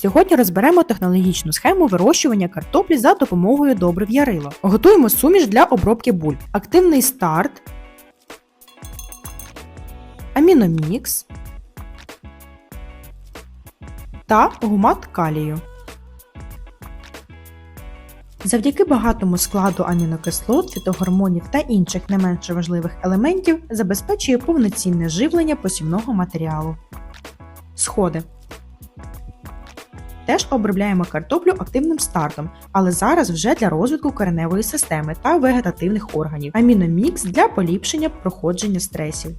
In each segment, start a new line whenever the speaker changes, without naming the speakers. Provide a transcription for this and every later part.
Сьогодні розберемо технологічну схему вирощування картоплі за допомогою добрив ярило. Готуємо суміш для обробки бульб. Активний старт, аміномікс та гумат калію. Завдяки багатому складу амінокислот, фітогормонів та інших не менше важливих елементів забезпечує повноцінне живлення посівного матеріалу. Сходи. Теж обробляємо картоплю активним стартом, але зараз вже для розвитку кореневої системи та вегетативних органів. Аміномікс для поліпшення проходження стресів.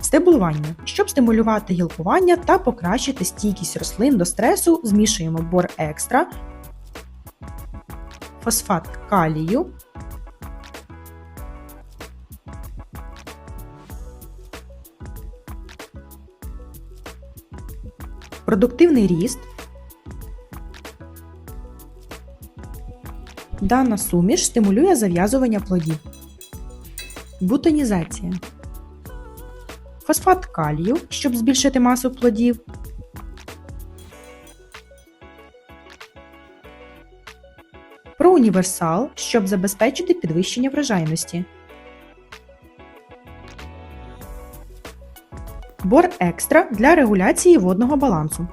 Стебулування. Щоб стимулювати гілкування та покращити стійкість рослин до стресу, змішуємо бор екстра, фосфат калію, продуктивний ріст. Дана суміш стимулює зав'язування плодів. Бутонізація. Фосфат калію, щоб збільшити масу плодів. Проуніверсал, щоб забезпечити підвищення врожайності. Бор екстра для регуляції водного балансу.